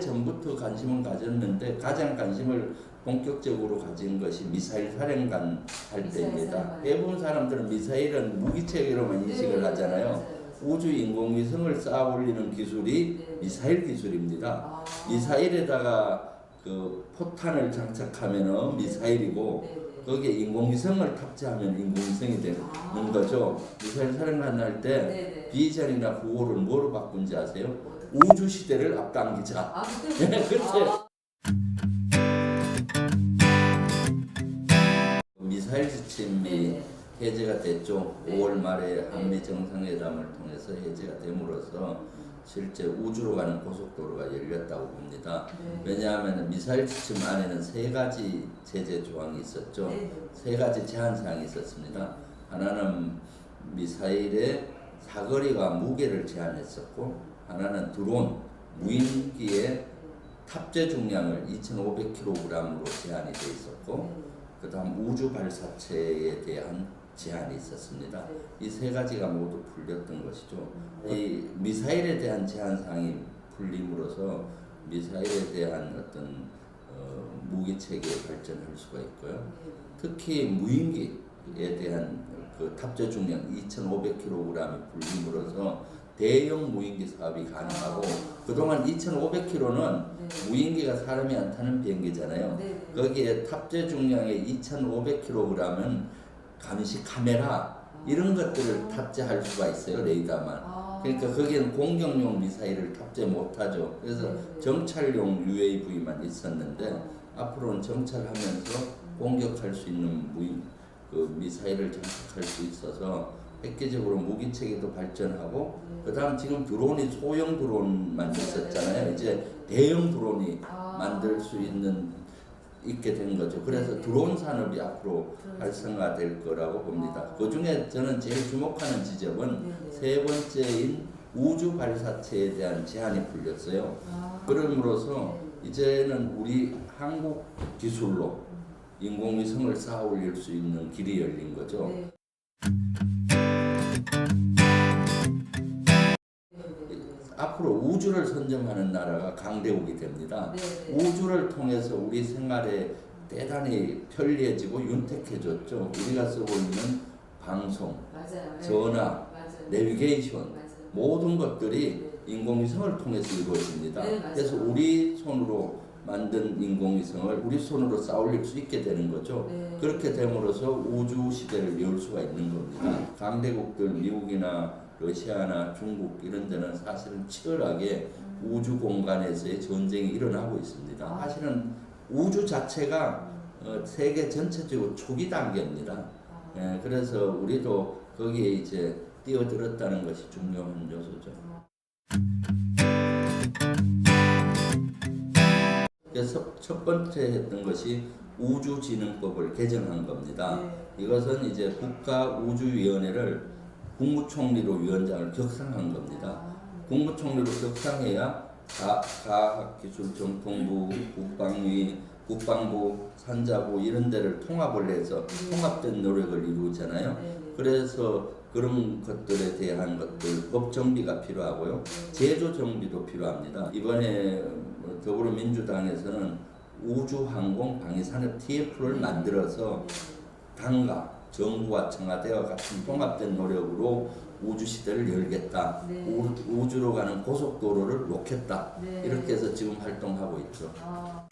전부터 관심은 가졌는데 가장 관심을 본격적으로 가진 것이 미사일 사령관 할 미사일 때입니다. 사령관. 대부분 사람들은 미사일은 무기체계로만 인식을 네, 하잖아요. 맞아요, 맞아요. 우주 인공위성을 쌓아 올리는 기술이 네. 미사일 기술입니다. 아. 미사일에다가 그 포탄을 장착하면은 미사일이고 네, 네. 거기에 인공위성을 탑재하면 인공위성이 되는 아. 거죠. 미사일 사령관 할때 네, 네. 비전이나 구호를 뭐로 바꾼지 아세요? 우주 시대를 앞당기자. 아, 그때 네, 그때. 아, 미사일 지침이 네, 해제가 됐죠. 네. 5월 말에 네. 한미 정상회담을 통해서 해제가 됨으로써 실제 우주로 가는 고속도로가 열렸다고 봅니다. 네. 왜냐하면 미사일 지침 안에는 세 가지 제재 조항이 있었죠. 네, 네. 세 가지 제한 사항이 있었습니다. 하나는 미사일의 사거리와 무게를 제한했었고, 하나는 드론 무인기의 탑재 중량을 2,500kg으로 제한이 돼 있었고, 그다음 우주 발사체에 대한 제한이 있었습니다. 네. 이세 가지가 모두 풀렸던 것이죠. 음. 이 미사일에 대한 제한 사항이 풀림으로써 미사일에 대한 어떤 어, 무기 체계에 발전할 수가 있고요. 특히 무인기에 대한 그 탑재 중량 2,500kg이 풀림으로써 대형 무인기 사업이 가능하고 아. 그동안 2,500kg는 네. 무인기가 사람이 안 타는 비행기잖아요. 네, 네. 거기에 탑재 중량의 2,500kg은 감시 카메라 이런 것들을 탑재할 수가 있어요 레이더만. 아. 그러니까 거기에는 공격용 미사일을 탑재 못하죠. 그래서. 정찰용 UAV만 있었는데 앞으로는 정찰하면서 공격할 수 있는 무인 그 미사일을 장착할 수 있어서 획기적으로 무기 체계도 발전하고 네. 그다음 지금 드론이 소형 드론만 네, 있었잖아요. 네. 이제 대형 드론이 아. 만들 수 있는 있게 된 거죠. 그래서 네. 드론 산업이 앞으로 활성화될 거라고 봅니다. 아. 그 중에 저는 제일 주목하는 지점은 네, 네. 세 번째인 우주 발사체에 대한 제한이 풀렸어요. 아. 네. 이제는 우리 한국 기술로 인공위성을 쌓아 올릴 수 있는 길이 열린 거죠. 네. 네, 앞으로 우주를 선점하는 나라가 강대국이 됩니다. 네, 네. 우주를 통해서 우리 생활에 대단히 편리해지고 윤택해졌죠. 우리가 쓰고 있는 방송, 맞아요. 네. 전화, 맞아요. 내비게이션 맞아요. 모든 것들이 인공위성을 통해서 이루어집니다. 네. 그래서 우리 손으로 만든 인공위성을 우리 손으로 쌓아올릴 수 있게 되는 거죠. 네. 그렇게 됨으로써 우주 시대를 열 수가 있는 겁니다. 강대국들 미국이나 러시아나 중국 이런 데는 사실은 치열하게 우주 공간에서의 전쟁이 일어나고 있습니다. 아. 사실은 우주 자체가 어, 세계 전체적으로 초기 단계입니다. 아. 예, 그래서 우리도 거기에 이제 뛰어들었다는 것이 중요한 요소죠. 그래서 첫 번째 했던 것이 우주진흥법을 개정한 겁니다. 네. 이것은 이제 국가우주위원회를 국무총리로 위원장을 격상한 겁니다. 아. 국무총리로 격상해야 가, 과학기술정통부, 국방위, 국방부, 산자부 이런 데를 통합을 해서 네. 통합된 노력을 이루잖아요. 네, 네. 그래서 그런 것들에 대한 것들 법 정비가 필요하고요. 네. 제조 정비도 필요합니다. 이번에 더불어민주당에서는 우주항공 방위산업 TF를 만들어서 당과 정부와 청와대와 같은 통합된 노력으로 우주 시대를 열겠다. 네. 우, 우주로 가는 고속도로를 놓겠다. 네. 이렇게 해서 지금 활동하고 있죠. 아.